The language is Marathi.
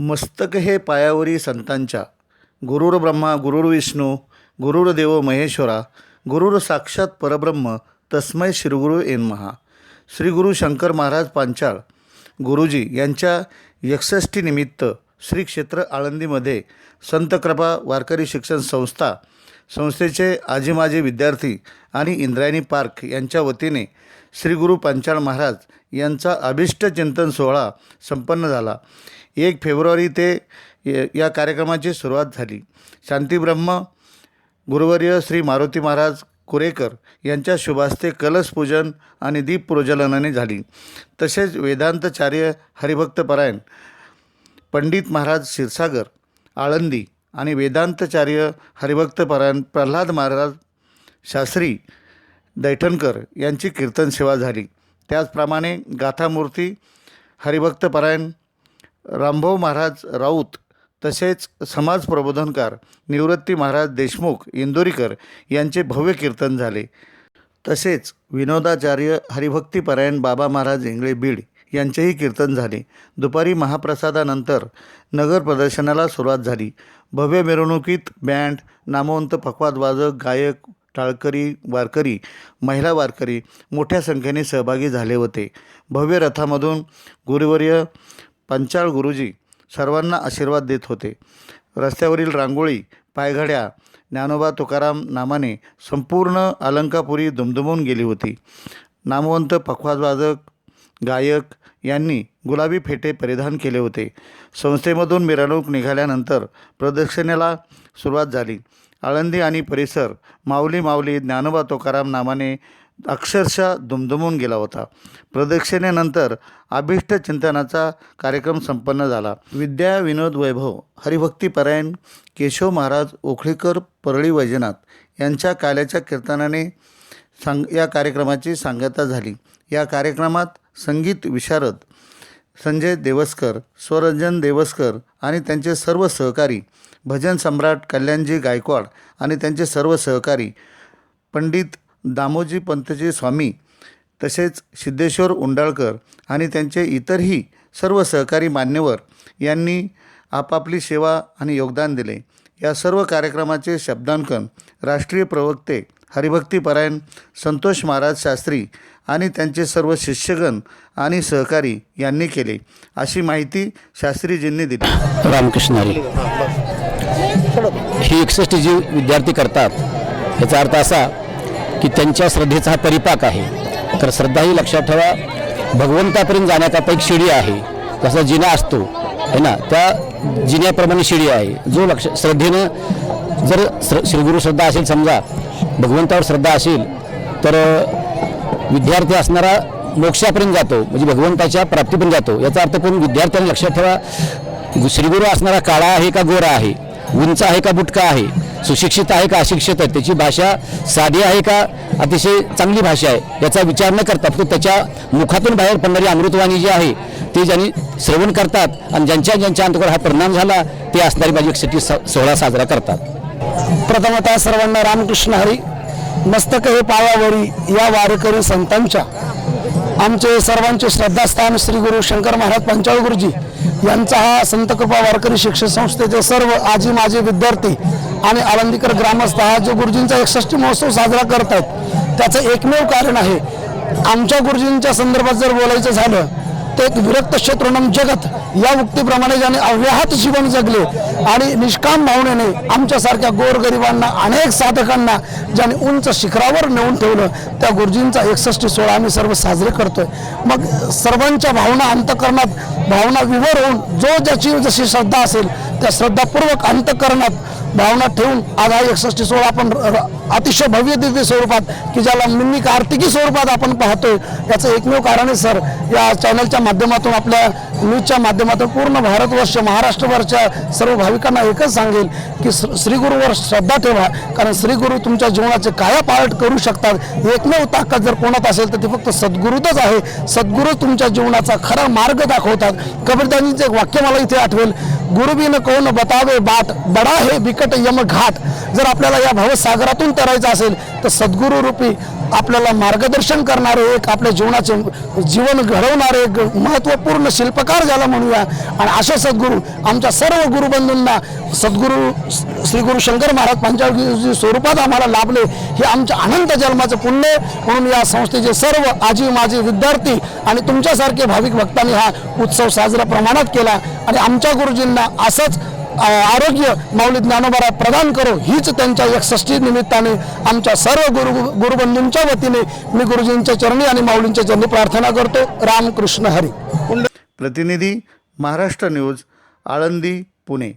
मस्तक हे पायावरी संतांच्या. गुरुर ब्रह्मा गुरुर विष्णू गुरुर देव महेश्वरा गुरुर साक्षात परब्रह्म तस्मै श्रीगुरु एन महा श्री गुरु शंकर महाराज पांचाळ गुरुजी यांच्या एकसष्टीनिमित्त श्री क्षेत्र आळंदीमध्ये संत कृपा वारकरी शिक्षण संस्था संस्थेचे आजी माजी विद्यार्थी आणि इंद्रायणी पार्क यांच्या वतीने श्री गुरु पांचाळ महाराज यांचा अभिष्ट चिंतन सोहळा संपन्न झाला. एक फेब्रुवारी ते या कार्यक्रमाची सुरुवात झाली. शांतीब्रह्म गुरुवर्य श्री मारुती महाराज कुरेकर यांच्या शुभास्ते कलशपूजन आणि दीप प्रज्वलनाने झाली. तसेच वेदांतचार्य हरिभक्तपरायण पंडित महाराज क्षीरसागर आळंदी आणि वेदांतचार्य हरिभक्तपरायण प्रल्हाद महाराज शास्त्री दैठणकर यांची कीर्तन सेवा झाली. त्याचप्रमाणे गाथामूर्ती हरिभक्तपरायण रामभाऊ महाराज राऊत तसेच समाज प्रबोधनकार निवृत्ती महाराज देशमुख इंदोरीकर यांचे भव्य कीर्तन झाले. तसेच विनोदाचार्य हरिभक्तीपरायण बाबा महाराज इंगळे बीड यांचेही कीर्तन झाले. दुपारी महाप्रसादानंतर नगर प्रदर्शनाला सुरुवात झाली. भव्य मिरवणुकीत बँड नामवंत पखवादवाजक गायक टाळकरी वारकरी महिला वारकरी मोठ्या संख्येने सहभागी झाले होते. भव्य रथामधून गुरुवर्य पंचाळ गुरुजी सर्वांना आशीर्वाद देत होते. रस्त्यावरील रांगोळी पायघड्या ज्ञानोबा तुकाराम नामाने संपूर्ण अलंकापुरी दुमदुमून गेली होती. नामवंत पखवाजवादक गायक यांनी गुलाबी फेटे परिधान केले होते. संस्थेमधून मिरवणूक निघाल्यानंतर प्रदक्षिणेला सुरुवात झाली. आळंदी आणि परिसर माऊली माऊली ज्ञानोबा तुकाराम नामाने अक्षरशः दुमदुमून गेला होता. प्रदक्षिणेनंतर अभिष्ट चिंतनाचा कार्यक्रम संपन्न झाला. विद्या विनोद वैभव हरिभक्तीपरायण केशव महाराज ओखळीकर परळी वैजनाथ यांच्या काल्याच्या कीर्तनाने सांग या कार्यक्रमाची सांगता झाली. या कार्यक्रमात संगीत विशारद संजय देवस्कर स्वरंजन देवस्कर आणि त्यांचे सर्व सहकारी भजन सम्राट कल्याणजी गायकवाड आणि त्यांचे सर्व सहकारी पंडित दामोजी पंतजी स्वामी तसेच सिद्धेश्वर उंडाळकर आणि त्यांचे इतरही सर्व सहकारी मान्यवर यांनी आपापली सेवा आणि योगदान दिले. या सर्व कार्यक्रमाचे शब्दांकन राष्ट्रीय प्रवक्ते हरिभक्तीपरायण संतोष महाराज शास्त्री आणि त्यांचे सर्व शिष्यगण आणि सहकारी यांनी केले. अशी माहिती शास्त्रीजींनी दिली. रामकृष्ण ही एकसष्ट जी विद्यार्थी करतात. याचा अर्थ असा की त्यांच्या श्रद्धेचा हा परिपाक आहे. तर श्रद्धा ही लक्षात ठेवा भगवंतापर्यंत जाण्याचा एक शिडी आहे. जसा जिना असतो है ना? त्या जिन्याप्रमाणे शिडी आहे. जो लक्ष श्रद्धेनं जर श्र श्रीगुरु श्रद्धा असेल समजा भगवंतावर श्रद्धा असेल तर विद्यार्थी असणारा मोक्षापर्यंत जातो. म्हणजे भगवंताच्या प्राप्तीपर्यंत जातो. याचा अर्थ पण विद्यार्थ्यांनी लक्षात ठेवा श्रीगुरु असणारा काळा आहे का गोरा आहे? उंच आहे का बुटका आहे? सुशिक्षित आहे का अशिक्षित आहे? त्याची भाषा साधी आहे का? अतिशय चांगली भाषा आहे. याचा विचार न करता फक्त त्याच्या मुखातून बाहेर पडणारी अमृतवाणी जी आहे ते ज्यांनी श्रवण करतात आणि ज्यांच्या ज्यांच्या अंतकर हा परिणाम झाला ते असणारी माझी एकसाठी सोहळा साजरा करतात. प्रथमतः सर्वांना रामकृष्ण हरी मस्तक हे पायावरी या वारकरी संतांच्या. आमचे सर्वांचे श्रद्धास्थान श्री गुरु शंकर महाराज पंचाळ गुरुजी यांचा हा संत कृपा वारकरी शिक्षण संस्थेचे सर्व आजी माजी विद्यार्थी आणि आळंदीकर ग्रामस्थ हा जो गुरुजींचा एकसष्टी महोत्सव साजरा करतात त्याचं एकमेव कारण आहे. आमच्या गुरुजींच्या संदर्भात जर बोलायचं झालं एक विरक्त क्षेत्रणम जगत या उक्तीप्रमाणे ज्याने अव्याहत जीवन जगले आणि निष्काम भावनेने आमच्यासारख्या गोरगरिबांना अनेक साधकांना ज्याने उंच शिखरावर नेऊन ठेवलं त्या गुरुजींचा एकसष्टी सोळा आम्ही सर्व साजरे करतोय. मग सर्वांच्या भावना अंतकरणात भावना विवर होऊन जो ज्याची जशी श्रद्धा असेल त्या श्रद्धापूर्वक अंतकरणात भावना ठेवून आज हा एकसष्टी सोहळा आपण अतिशय भव्य दिव्य स्वरूपात की ज्याला मिनी आर्थिकी स्वरूपात आपण पाहतोय याचं एकमेव कारण आहे सर या चॅनलच्या माध्यमातून आपल्या न्यूजच्या माध्यमातून पूर्ण भारतवर्ष महाराष्ट्रभरच्या सर्व भाविकांना एकच सांगेल की श्रीगुरुवर श्रीगुरूवर श्रद्धा ठेवा कारण श्रीगुरू तुमच्या जीवनाचे कायापालट करू शकतात. एकमेव ताकद जर कोणात असेल तर ती फक्त सद्गुरूतच आहे. सद्गुरू तुमच्या जीवनाचा खरा मार्ग दाखवतात. कबीरदानीचे एक वाक्य मला इथे आठवेल गुरुबीन कोण बतावे बाट बडा हे बिकट यम घाट जर आपल्याला या भवसागरातून तरायचं असेल तर सद्गुरू रूपी आपल्याला मार्गदर्शन करणारे एक आपल्या जीवनाचे जीवन घडवणारे एक महत्त्वपूर्ण शिल्पकार ज्याला म्हणूया. आणि असे सद्गुरू आमच्या सर्व गुरुबंधूंना सद्गुरू श्री गुरु शंकर महाराज पंचावटी स्वरूपात आम्हाला लाभले. हे आमच्या अनंत जन्माचं पुण्य म्हणून या संस्थेचे सर्व आजी माजी विद्यार्थी आणि तुमच्यासारखे भाविक भक्तांनी हा उत्सव साजरा प्रमाणात केला. आणि आमच्या गुरुजींना असंच आरोग्य माऊली ज्ञानोबारा प्रदान करो हीच त्यांच्या एकसष्टी निमित्ताने आमच्या सर्व गुरु गुरुबंधूंच्या वतीने मी गुरुजींच्या चरणी आणि माऊलींच्या चरणी प्रार्थना करतो. रामकृष्ण हरी. प्रतिनिधी महाराष्ट्र न्यूज आळंदी पुणे.